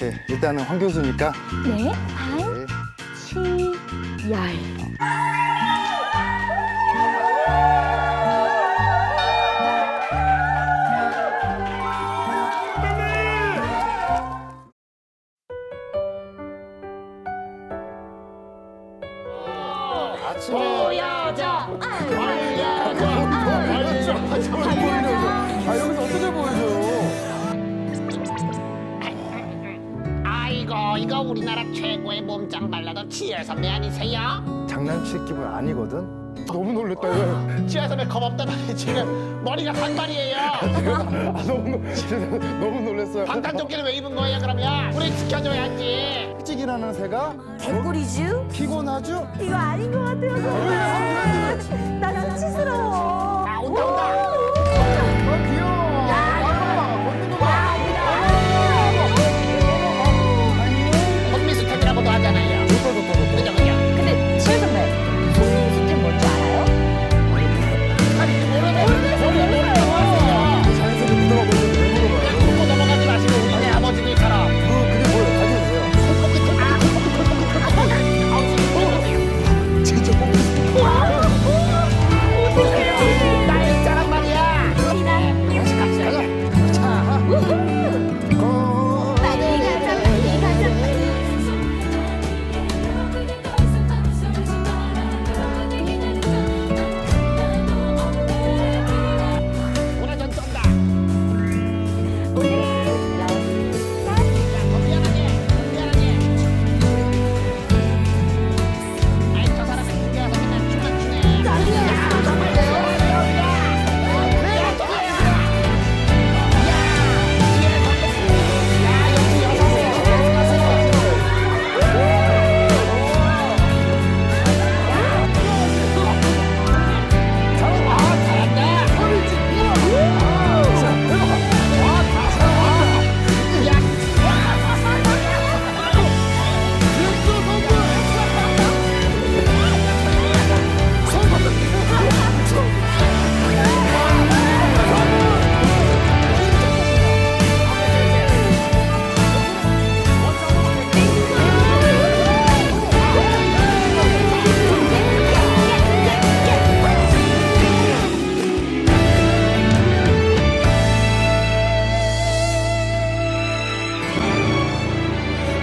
오케이. 일단은 황 교수니까. 네. 네. 치얄. 아침. 보여줘 알려 이거 우리나라 최고의 몸짱 발라더 지혜 선배 아니세요? 장난칠 기분 아니거든? 너무 놀랬다, 이거. 지혜 선배 겁없다더니 지금 머리가 단발이에요 아, 너무, 진짜 너무 놀랐어요. 방탄조끼를 왜 입은 거예요 그러면? 우리 지켜줘야지 찍이라는 새가 개꿀이쥬? 피곤하죠? 이거 아닌 것 같아요, 정말. 나 수치스러워. 아 온다 온다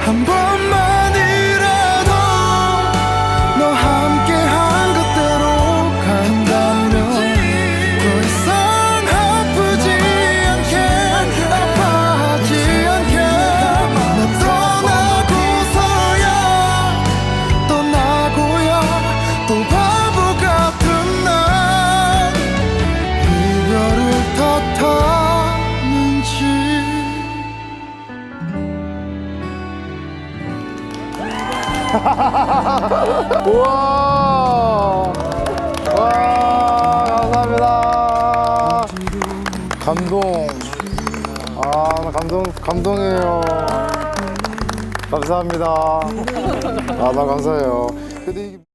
한 번만 우와! 와, 감사합니다. 감동. 아, 나 감동, 감동이에요. 감사합니다. 아, 나 감사해요. 근데 이게.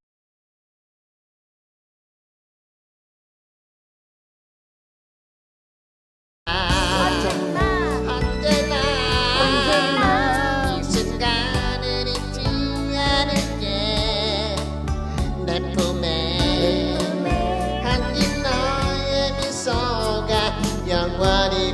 Wani